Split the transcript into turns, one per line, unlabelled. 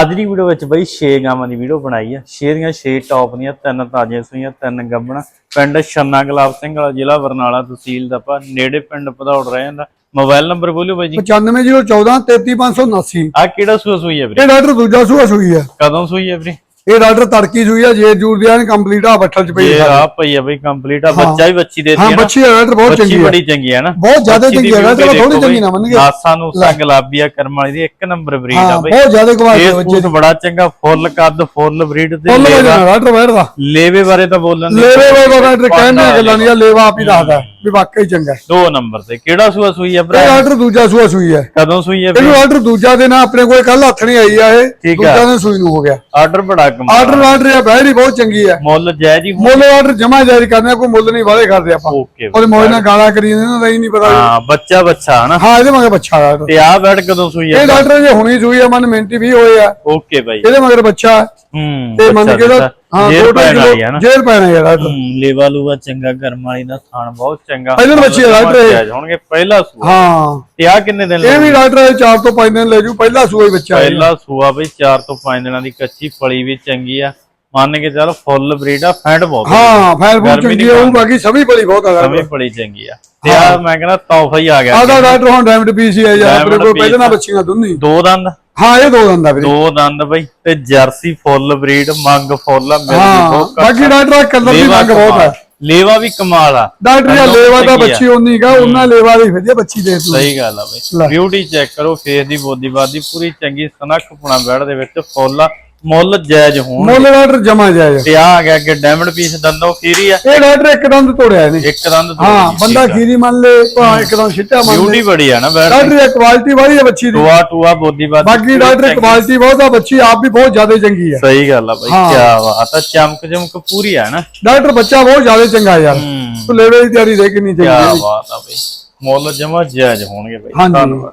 ਅੱਜ ਦੀ ਵੀਡੀਓ ਵਿੱਚ ਬਈ 6 ਗਾਵਾਂ ਦੀ ਵੀਡੀਓ ਬਣਾਈ ਆ। 6 ਦੀਆਂ 6 ਟੌਪ ਦੀਆਂ ਤਿੰਨ ਤਾਜ਼ੀਆਂ ਸੂਈਆਂ ਤਿੰਨ ਗੱਬਣਾ। ਪਿੰਡ ਛੰਨਾ ਗੁਲਾਬ ਸਿੰਘ ਵਾਲਾ ਜ਼ਿਲ੍ਹਾ ਬਰਨਾਲਾ ਤਹਿਸੀਲ ਦਾ ਪਾ ਨੇੜੇ ਪਿੰਡ ਭਦੌੜ ਰਹਿ ਜਾਂਦਾ। ਮੋਬਾਈਲ ਨੰਬਰ ਬੋਲਿਓ ਬਾਈ ਜੀ।
95014 33579
ਆ ਕਿਹੜਾ ਸੂਆ ਸੂਈ ਹੈ ਵੀਰੇ?
ਇਹ ਡਾਕਟਰ ਦੂਜਾ ਸੂਆ ਸੂਈ ਹੈ
ਕਦੋਂ ਸੂਈ ਹੈ ਵੀਰੇ?
ਇਹ ਡਾਕਟਰ ਤੜਕੀ ਸੂਈ ਹੈ ਜੇ ਜੂਰ ਦਿਆਂ ਕੰਪਲੀਟ ਆ ਬੱਠਲ ਚ ਪਈ
ਇਹ
ਹੈ
ਆ ਪਈ ਆ ਬਈ ਕੰਪਲੀਟ ਆ ਬੱਚਾ ਵੀ ਬੱਚੀ ਦੇਤੀ
ਹਾਂ
ਹੈ
ਬੱਚੀ ਹੈ ਡਾਕਟਰ ਬਹੁਤ
ਬੱਚੀ
ਚੰਗੀ ਹੈ
ਬੜੀ ਚੰਗੀ ਹੈ ਨਾ।
ਬਹੁਤ ਜ਼ਿਆਦਾ
ਬੱਚੀ ਦੀ
ਚੰਗੀ ਹੈ, ਚਲੋ ਥੋੜੀ ਚੰਗੀ ਨਾ ਮੰਨਗੇ।
ਨਾਸਾਂ ਨੂੰ ਸਾ ਗੁਲਾਬੀਆ ਕਰਮ ਵਾਲੀ ਦੀ ਇੱਕ ਨੰਬਰ ਬਰੀਡ ਆ
ਹਾਂ
ਬਈ।
ਬਹੁਤ ਜ਼ਿਆਦਾ ਕਮਾਲ
ਇਹ
ਹੈ
ਸੂਟ ਬੜਾ ਚੰਗਾ ਫੁੱਲ ਕੱਦ ਫੁੱਲ ਬਰੀਡ ਤੇ
ਫੁੱਲ
ਲੇਵਾ-
ਵਜਣਾ ਡਾਕਟਰ ਬੈਠਦਾ।
ਲੇਵੇ ਬਾਰੇ ਤਾਂ ਬੋਲਣ ਦੀ
ਲੇਵੇ ਡਾਕਟਰ ਕਹਿੰਦੇ ਗੱਲਾਂ ਨਹੀਂ ਆ, ਲੇਵਾ ਆਪ ਹੀ ਦੱਸਦਾ। ਵੀ ਵਾਕਈ ਚੰਗਾ ਹੈ।
ਦੋ ਨੰਬਰ ਤੇ। ਕਿਹੜਾ ਸੂਆ ਸੂਈ ਹੈ
ਇਹ
ਭਰਾ
ਡਾਕਟਰ ਦੂਜਾ ਸੂਆ ਸੂਈ ਹੈ।
ਕਦੋਂ ਸੂਈ ਹੈ
ਇਹਨੂੰ ਆਰਡਰ ਦੂਜਾ ਦੇ ਨਾ ਆਪਣੇ ਕੋਲ ਕੱਲ ਹੱਥ ਨਹੀਂ ਆਈ ਆ ਇਹ।
ਠੀਕ ਆ।
ਦੂਜਾ ਦਿਨ ਸੂਈ ਨੂੰ ਹੋ ਗਿਆ।
ਆਰਡਰ ਬੜਾ ਕਮਾਲ
ਆਰਡਰ ਆਰਡਰ ਆ ਬਹਿਰੀ ਬਹੁਤ ਚੰਗੀ ਹੈ
ਮੁੱਲ ਜਾਇਜ਼ ਹੀ
ਮੁੱਲ ਆਰਡਰ ਜਮਾ ਜਾਰੀ ਕਰਨੇ ਆ, ਕੋਈ ਮੁੱਲ ਨਹੀਂ ਵਾਲੇ ਕਰਦੇ ਆਪਾਂ।
ਓਕੇ
ਉਹਦੇ ਮੋਏ ਨਾਲ ਗਾਲਾਂ ਕਰੀ ਜਾਂਦੇ ਨਾ ਨਹੀਂ ਨਹੀਂ ਪਤਾ।
ਹਾਂ ਬੱਚਾ ਬੱਚਾ ਹਨਾ?
ਹਾਂ ਇਹਦੇ ਮਗਰ ਬੱਚਾ ਆ
ਤੇ ਆ ਬੈਡ ਕਦੋਂ ਸੂਈ ਹੈ
ਇਹ ਡਾਕਟਰ ਜੇ ਹੁਣੀ ਸੂਈ ਆ ਮਨ ਮਿੰਟ ਵੀ ਹੋਏ ਆ।
ਓਕੇ ਬਾਈ।
ਇਹਦੇ ਮਗਰ ਬੱਚਾ। ਹੈ।
ਹੂੰ
ਤੇ ਮੰਨ ਕੇ
ਬੱਚਾ
ਹਾਂ
ਜੇਰ ਪੈਣ
ਢਾਈ
ਵਾਲੀ ਹੈ ਨਾ।
ਕਿਲੋ ਜੇਰ ਪੈਣਾ ਯਾਰ
ਲੇਵਾ ਲੂਵਾ ਚੰਗਾ ਗਰਮ ਵਾਲੀ ਦਾ ਥਾਣ ਬਹੁਤ ਚੰਗਾ।
ਪਹਿਲਾਂ ਬੱਚੀ ਡਾਕਟਰ ਇਹ।
ਹੋਣਗੇ ਪਹਿਲਾ ਸੂਆ।
ਹਾਂ।
ਤੇ ਆ ਕਿੰਨੇ ਦਿਨ
ਇਹ ਵੀ ਡਾਕਟਰ 4 ਤੋਂ 5 ਦਿਨ ਲੈ ਜੂ ਪਹਿਲਾ ਸੂਆ ਹੀ ਬੱਚਾ
ਪਹਿਲਾ ਸੂਆ ਬਈ 4 ਤੋਂ 5 ਦਿਨਾਂ ਦੀ ਕੱਚੀ ਫਲੀ ਵੀ ਚੰਗੀ ਆ। ਮੰਨ ਕੇ ਚੱਲ ਫੁੱਲ ਬਰੀਡ ਆ ਫੈਂਟ ਬਹੁਤ ਆ।
ਹਾਂ ਫੈਰ ਬਹੁਤ ਚੰਗੀ ਹੈ ਉਹ ਬਾਕੀ ਸਭੀ ਬੜੀ ਬਹੁਤ ਆ
ਸਮੇਂ ਬੜੀ ਚੰਗੀ ਆ। ਤੇ ਆ ਮੈਂ ਕਹਿੰਦਾ ਤੋਹਫਾ ਹੀ ਆ ਗਿਆ।
ਆਦਾ ਡਾਕਟਰ ਹੁਣ ਡਾਇਮੰਡ ਪੀਸੀ ਆ ਯਾਰ ਆਪਣੇ ਕੋਲ ਪਹਿਲਾਂ। ਬੱਚੀਆਂ ਦੁੰਨੀ।
ਦੋ ਦੰਦ।
ਹਾਂ ਇਹ ਦੋ ਦੰਦਾ ਵੀਰੇ।
ਦੋ ਦੰਦ ਬਈ ਤੇ ਜਰਸੀ ਫੁੱਲ ਬਰੀਡ ਮੰਗ ਫੁੱਲ ਆ ਮਿਲਦੀ
ਹਾਂ
ਬਹੁਤ ਘੱਟ
ਬਾਕੀ ਡਾਕਟਰ ਕਲਰ ਦੀ ਮੰਗ ਬਹੁਤ। ਹੈ
ਲੇਵਾ ਵੀ ਕਮਾਲ ਆ।
ਡਾਕਟਰ ਇਹ ਲੇਵਾ ਦਾ ਬੱਚੀ ਉਨੀ ਕਾ ਉਹਨਾਂ ਲੇਵਾ ਦੀ ਵਧੀਆ ਬੱਚੀ ਦੇ ਤੂੰ
ਸਹੀ ਗੱਲ ਆ ਬਈ। ਬਿਊਟੀ ਚੈੱਕ ਕਰੋ ਫੇਸ ਦੀ ਬੋਦੀ ਬਾਦੀ ਪੂਰੀ ਚੰਗੀ ਸਨੱਖ ਪੁਣਾ ਬੈੜ ਦੇ ਵਿੱਚ ਫੁੱਲ ਆ। ਮੁੱਲ ਜਾਇਜ਼ ਹੋਣ
ਮੁੱਲ ਡਾਕਟਰ ਜਮਾ ਜਾਏ
ਤੇ ਆ ਆ ਗਿਆ ਅੱਗੇ ਡਾਇਮੰਡ ਪੀਸ ਦੰਦੋ ਖੀਰੀ ਆ।
ਇਹ ਡਾਕਟਰ ਇੱਕ ਦੰਦ ਤੋੜਿਆ ਇਹਨੇ।
ਇੱਕ ਦੰਦ
ਹਾਂ ਬੰਦਾ ਖੀਰੀ ਮੰਨ ਲੇ ਭਾਂ ਇੱਕ ਦੰਦ ਛਿੱਟਾ ਮੰਨ ਲੇ।
ਬਿਊਟੀ ਬੜੀ ਆ ਨਾ ਬੈੜ
ਡਾਕਟਰ ਇਹ ਕੁਆਲਿਟੀ ਵਾਲੀ ਹੈ ਬੱਚੀ ਦੀ।
ਟੂਆ ਟੂਆ ਬੋਦੀ ਬਾਦੀ
ਬਾਕੀ ਡਾਕਟਰ ਕੁਆਲਿਟੀ ਬਹੁਤ ਆ ਬੱਚੀ ਆਪ ਵੀ ਬਹੁਤ ਜ਼ਿਆਦਾ ਚੰਗੀ ਹੈ
ਸਹੀ ਗੱਲ ਆ ਬਈ। ਕੀ ਬਾਤ ਆ ਚਮਕ ਚਮਕ ਪੂਰੀ ਆ ਨਾ।
ਡਾਕਟਰ ਬੱਚਾ ਬਹੁਤ ਜ਼ਿਆਦਾ ਚੰਗਾ ਯਾਰ। ਤੂੰ ਲੈਵੇ ਦੀ ਤਿਆਰੀ ਦੇ ਕਿੰਨੀ
ਕੀ
ਚੰਗੀ ਹੈ
ਬਾਤ ਆ ਬਈ ਮੁੱਲ ਜਮਾ ਜਾਇਜ਼ ਹੋਣਗੇ ਬਈ। ਧੰਨਵਾਦ।